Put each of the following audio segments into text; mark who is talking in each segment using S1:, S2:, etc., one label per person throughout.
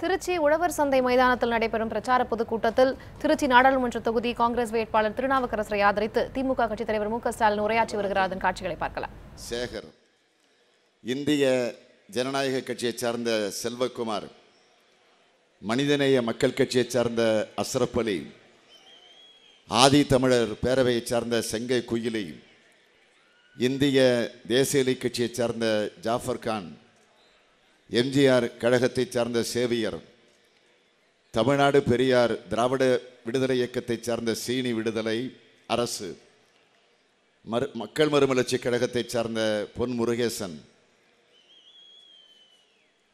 S1: திருச்சி உழவர் சந்தை மைதானத்தில் நடைபெறும் பிரச்சார பொதுக்கூட்டத்தில் திருச்சி நாடாளுமன்ற தொகுதி காங்கிரஸ் வேட்பாளர் திருநாவுக்கரசரை ஆதரித்து திமுக கட்சித் தலைவர் மு க ஸ்டாலின் உரையாற்றி வருகிறார். அதன் காட்சிகளை பார்க்கலாம்.
S2: சேகர் இந்திய ஜனநாயக கட்சியைச் சார்ந்த செல்வகுமார் மனிதநேய மக்கள் கட்சியைச் சார்ந்த அஸ்ரப் அலி ஆதி தமிழர் பேரவையைச் சார்ந்த செங்கை குயிலி இந்திய தேசியலி கட்சியைச் சார்ந்த ஜாஃபர் கான் எம்ஜிஆர் கழகத்தைச் சார்ந்த சேவியர் தமிழ்நாடு பெரியார் திராவிட விடுதலை இயக்கத்தைச் சார்ந்த சீனி விடுதலை அரசு மறு மக்கள் மறுமலர்ச்சி கழகத்தைச் சார்ந்த Pon Murugesan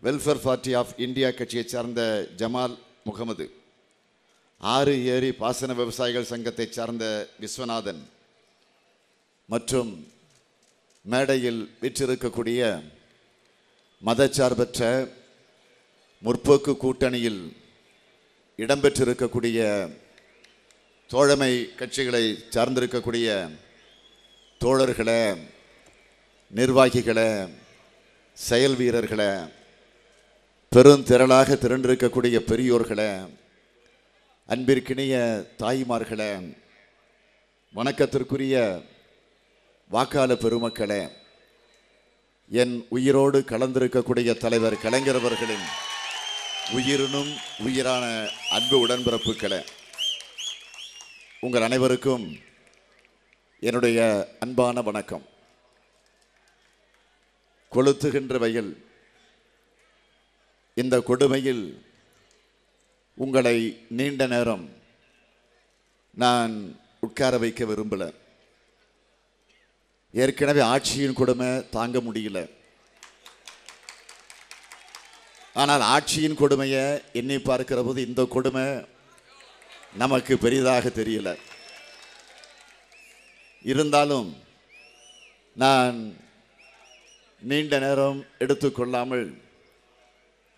S2: welfare party of India கட்சியைச் சார்ந்த ஜமால் முகமது ஆறு ஏரி பாசன விவசாயிகள் சங்கத்தைச் சார்ந்த விஸ்வநாதன் மற்றும் மேடையில் விற்றிருக்கக்கூடிய மதச்சார்பற்ற முற்போக்கு கூட்டணியில் இடம்பெற்றிருக்கக்கூடிய தோழமை கட்சிகளை சார்ந்திருக்கக்கூடிய தோழர்களை நிர்வாகிகளை செயல் வீரர்களை பெருந்திரளாக திரண்டிருக்கக்கூடிய பெரியோர்களை அன்பிற்கினிய தாய்மார்களை வணக்கத்திற்குரிய வாக்காள பெருமக்களை என் உயிரோடு கலந்திருக்கக்கூடிய தலைவர் கலைஞரவர்களின் உயிரினும் உயிரான அன்பு உடன்பிறப்புகளே உங்கள் அனைவருக்கும் என்னுடைய அன்பான வணக்கம். கொளுத்துகின்ற வயல் இந்த கொடுமையில் உங்களை நீண்ட நேரம் நான் உட்கார வைக்க விரும்பலை. ஏற்கனவே ஆட்சியின் கொடுமை தாங்க முடியல. ஆனால் ஆட்சியின் கொடுமையை எண்ணி பார்க்கிற போது இந்த கொடுமை நமக்கு பெரிதாக தெரியல. இருந்தாலும் நான் நீண்ட நேரம் எடுத்துக்கொள்ளாமல்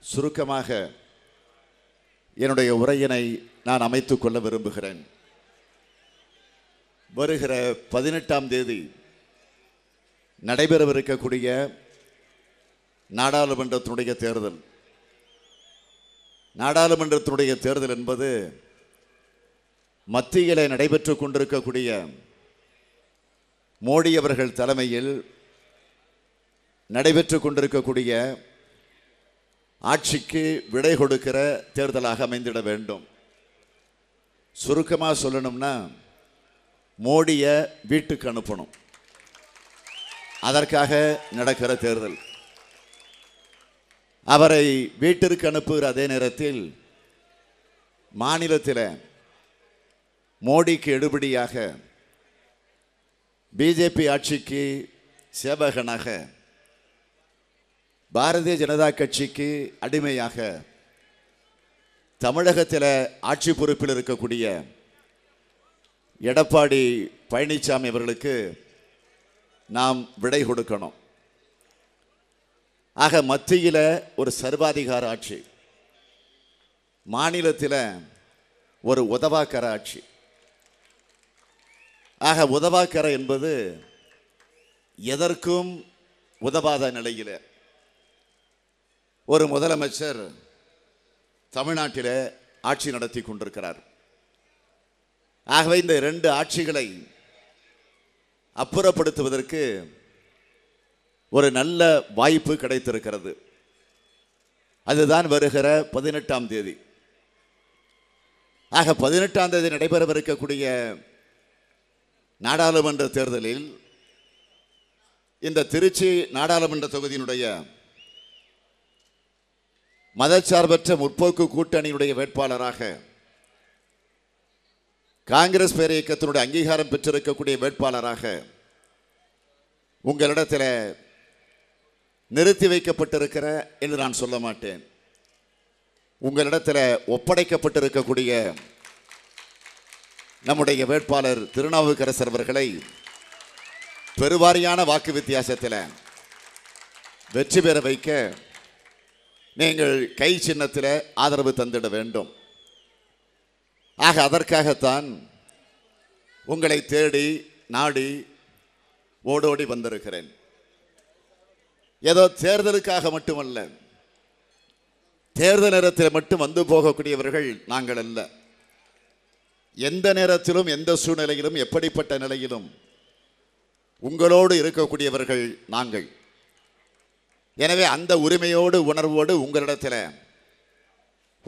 S2: சுருக்கமாக என்னுடைய உரையினை நான் அமைத்துக்கொள்ள விரும்புகிறேன். வருகிற பதினெட்டாம் தேதி நடைபெறவிருக்கக்கூடிய நாடாளுமன்றத்தினுடைய தேர்தல். நாடாளுமன்றத்தினுடைய தேர்தல் என்பது மத்தியில் நடைபெற்று கொண்டிருக்கக்கூடிய மோடி அவர்கள் தலைமையில் நடைபெற்று கொண்டிருக்கக்கூடிய ஆட்சிக்கு விடை கொடுக்கிற தேர்தலாக அமைந்திட வேண்டும். சுருக்கமாக சொல்லணும்னா மோடியை வீட்டுக்கு அனுப்பணும். அதற்காக நடக்கிற தேர்தல். அவரை வீட்டிற்கு அனுப்புகிற அதே நேரத்தில் மாநிலத்தில் மோடிக்கு எடுபடியாக பிஜேபி ஆட்சிக்கு சேவகனாக பாரதிய ஜனதா கட்சிக்கு அடிமையாக தமிழகத்தில் ஆட்சி பொறுப்பில் இருக்கக்கூடிய எடப்பாடி பழனிசாமி அவர்களுக்கு நாம் விடை கொடுக்கணும். ஆக மத்தியில் ஒரு சர்வாதிகார ஆட்சி. மாநிலத்தில் ஒரு உதவாக்கர ஆட்சி. ஆக உதவாக்கர என்பது எதற்கும் உதவாத நிலையில். ஒரு முதலமைச்சர் தமிழ்நாட்டில் ஆட்சி நடத்தி கொண்டிருக்கிறார். ஆகவே இந்த ரெண்டு ஆட்சிகளை அப்புறப்படுத்துவதற்கு ஒரு நல்ல வாய்ப்பு கிடைத்திருக்கிறது. அதுதான் வருகிற பதினெட்டாம் தேதி. ஆக பதினெட்டாம் தேதி நடைபெறவிருக்கக்கூடிய நாடாளுமன்ற தேர்தலில் இந்த திருச்சி நாடாளுமன்ற தொகுதியினுடைய மதச்சார்பற்ற முற்போக்கு கூட்டணியுடைய வேட்பாளராக காங்கிரஸ் பேர இயக்கத்தினுடைய அங்கீகாரம் பெற்றிருக்கக்கூடிய வேட்பாளராக உங்களிடத்தில் நிறுத்தி வைக்கப்பட்டிருக்கிற என்று நான் சொல்ல மாட்டேன். உங்களிடத்தில் ஒப்படைக்கப்பட்டிருக்கக்கூடிய நம்முடைய வேட்பாளர் திருநாவுக்கரசர் அவர்களை பெருவாரியான வாக்கு வித்தியாசத்தில் வெற்றி பெற வைக்க நீங்கள் கை சின்னத்தில் ஆதரவு தந்திட வேண்டும். ஆக அதற்காகத்தான் உங்களை தேடி நாடி ஓடோடி வந்திருக்கிறேன். ஏதோ தேர்தலுக்காக மட்டுமல்ல தேர்தல் நேரத்தில் மட்டும் வந்து போகக்கூடியவர்கள் நாங்கள் அல்ல. எந்த நேரத்திலும் எந்த சூழ்நிலையிலும் எப்படிப்பட்ட நிலையிலும் உங்களோடு இருக்கக்கூடியவர்கள் நாங்கள். எனவே அந்த உரிமையோடு உணர்வோடு உங்களிடத்தில்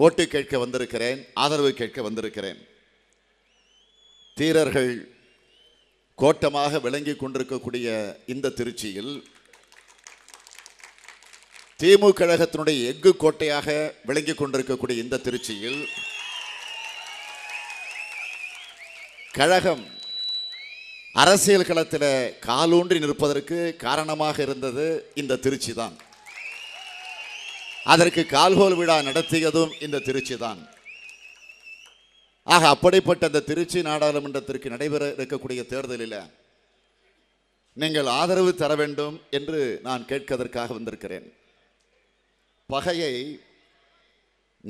S2: ஓட்டு கேட்க வந்திருக்கிறேன் ஆதரவு கேட்க வந்திருக்கிறேன். தீரர்கள் கோட்டமாக விளங்கி கொண்டிருக்கக்கூடிய இந்த திருச்சியில் திமுக கழகத்தினுடைய எஃகு கோட்டையாக விளங்கி கொண்டிருக்கக்கூடிய இந்த திருச்சியில் கழகம் அரசியல் களத்தில் காலூன்றி நிற்பதற்கு காரணமாக இருந்தது இந்த திருச்சி தான். அதற்கு கால்கோல் விழா நடத்தியதும் இந்த திருச்சி தான் ஆக அப்படிப்பட்ட அந்த திருச்சி நாடாளுமன்றத்திற்கு நடைபெற இருக்கக்கூடிய தேர்தலில் நீங்கள் ஆதரவு தர வேண்டும் என்று நான் கேட்கதற்காக வந்திருக்கிறேன். பகையை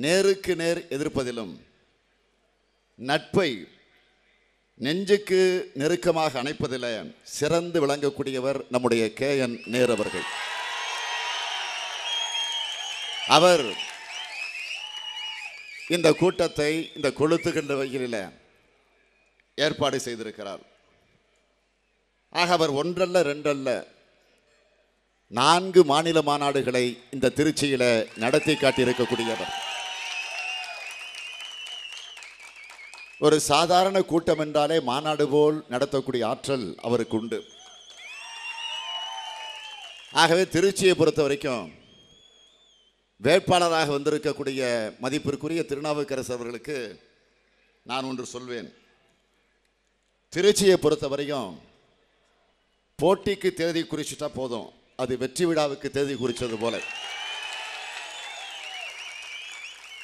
S2: நேருக்கு நேர் எதிர்ப்பதிலும் நட்பை நெஞ்சுக்கு நெருக்கமாக அணைப்பதில் சிறந்து விளங்கக்கூடியவர் நம்முடைய கே என் நேர் அவர்கள். அவர் இந்த கூட்டத்தை இந்த கொளுத்துகின்ற வகையில் ஏற்பாடு செய்திருக்கிறார். ஆக அவர் ஒன்றல்ல ரெண்டல்ல. நான்கு மாநில மாநாடுகளை இந்த திருச்சியில் நடத்தி காட்டியிருக்கக்கூடியவர். ஒரு சாதாரண கூட்டம் என்றாலே மாநாடு போல் நடத்தக்கூடிய ஆற்றல் அவருக்கு உண்டு. ஆகவே திருச்சியை பொறுத்த வரைக்கும் வேட்பாளராக வந்திருக்கக்கூடிய மதிப்பிற்குரிய திருநாவுக்கரசு அவர்களுக்கு நான் ஒன்று சொல்வேன். திருச்சியை பொறுத்தவரையும் போட்டிக்கு தேதி குறிச்சிட்டா போதும். அது வெற்றி விழாவுக்கு தேதி குறித்தது போல.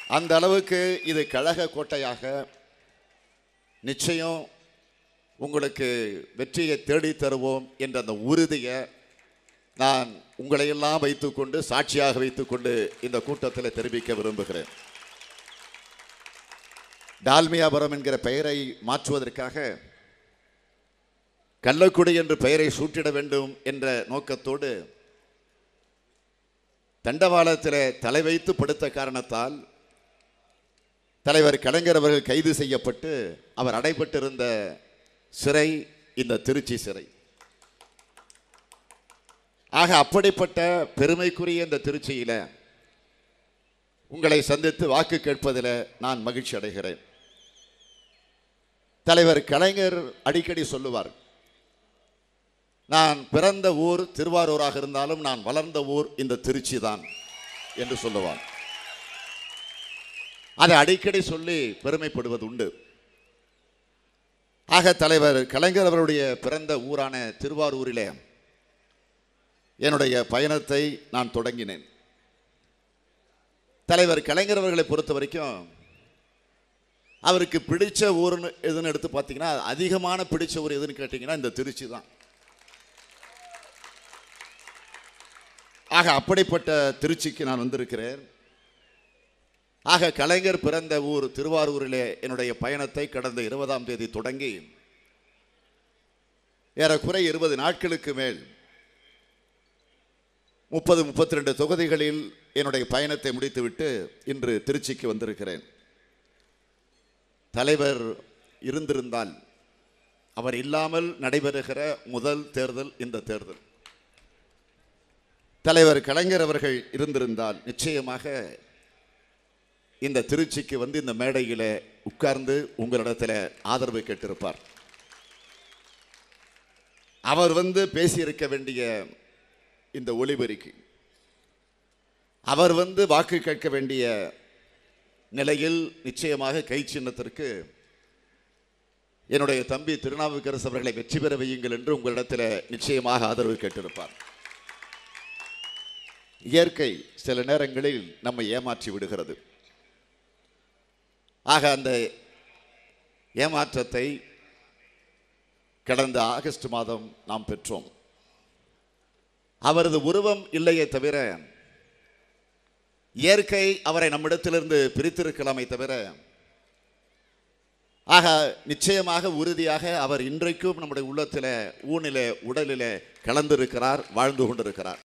S2: அந்த அளவுக்கு இது கழக கோட்டையாக நிச்சயம் உங்களுக்கு வெற்றியை தேடி தருவோம் என்ற அந்த உறுதியை நான் உங்களையெல்லாம் வைத்துக்கொண்டு சாட்சியாக வைத்துக்கொண்டு இந்த கூட்டத்தில் தெரிவிக்க விரும்புகிறேன். டால்மியாபுரம் என்கிற பெயரை மாற்றுவதற்காக கள்ளக்குடி என்று பெயரை சூட்டிட வேண்டும் என்ற நோக்கத்தோடு தண்டவாளத்தில் தலை வைத்து படுத்த காரணத்தால் தலைவர் கலைஞர் அவர்கள் கைது செய்யப்பட்டு அவர் அடைபட்டிருந்த சிறை இந்த திருச்சி சிறை. ஆக அப்படிப்பட்ட பெருமைக்குரிய இந்த திருச்சியில் உங்களை சந்தித்து வாக்கு கேட்பதில் நான் மகிழ்ச்சி அடைகிறேன். தலைவர் கலைஞர் அடிக்கடி சொல்லுவார் நான் பிறந்த ஊர் திருவாரூராக இருந்தாலும் நான் வளர்ந்த ஊர் இந்த திருச்சி தான் என்று சொல்லுவார். அதை அடிக்கடி சொல்லி பெருமைப்படுவது உண்டு. ஆக தலைவர் கலைஞர் அவருடைய பிறந்த ஊரான திருவாரூரிலே என்னுடைய பயணத்தை நான் தொடங்கினேன். தலைவர் கலைஞர் அவர்களை பொறுத்த வரைக்கும் அவருக்கு பிடித்த ஊர்னு எதுன்னு எடுத்து பார்த்தீங்கன்னா அதிகமான பிடித்த ஊர் எதுன்னு கேட்டிங்கன்னா இந்த திருச்சி தான். ஆக அப்படிப்பட்ட திருச்சிக்கு நான் வந்திருக்கிறேன். ஆக கலைஞர் பிறந்த ஊர் திருவாரூரிலே என்னுடைய பயணத்தை கடந்த இருபதாம் தேதி தொடங்கி ஏறக்குறை இருபது நாட்களுக்கு மேல் முப்பது முப்பத்தி ரெண்டு தொகுதிகளில் என்னுடைய பயணத்தை முடித்துவிட்டு இன்று திருச்சிக்கு வந்திருக்கிறேன். தலைவர் இருந்திருந்தால் அவர் இல்லாமல் நடைபெறுகிற முதல் தேர்தல் இந்த தேர்தல். தலைவர் கலைஞர் அவர்கள் இருந்திருந்தால் நிச்சயமாக இந்த திருச்சிக்கு வந்து இந்த மேடையில் உட்கார்ந்து உங்களிடத்தில் ஆதரவு கேட்டிருப்பார். அவர் வந்து பேசியிருக்க வேண்டிய இந்த ஒளிபெருக்கி அவர் வந்து வாக்கு கேட்க வேண்டிய நிலையில் நிச்சயமாக கை சின்னத்திற்கு என்னுடைய தம்பி திருநாவுக்கரசு அவர்களை வெற்றி பெற வையுங்கள் என்று உங்களிடத்தில் நிச்சயமாக ஆதரவு கேட்டிருப்பார். இயற்கை சில நேரங்களில் நம்மை ஏமாற்றி விடுகிறது. ஆக அந்த ஏமாற்றத்தை கடந்த ஆகஸ்ட் மாதம் நாம் பெற்றோம். அவரது உருவம் இல்லையே தவிர இயற்கை அவரை நம்மிடத்திலிருந்து பிரித்திருக்கலாமே தவிர ஆக நிச்சயமாக உறுதியாக அவர் இன்றைக்கும் நம்முடைய உள்ளத்தில் ஊனிலே உடலிலே கலந்திருக்கிறார் வாழ்ந்து கொண்டிருக்கிறார்.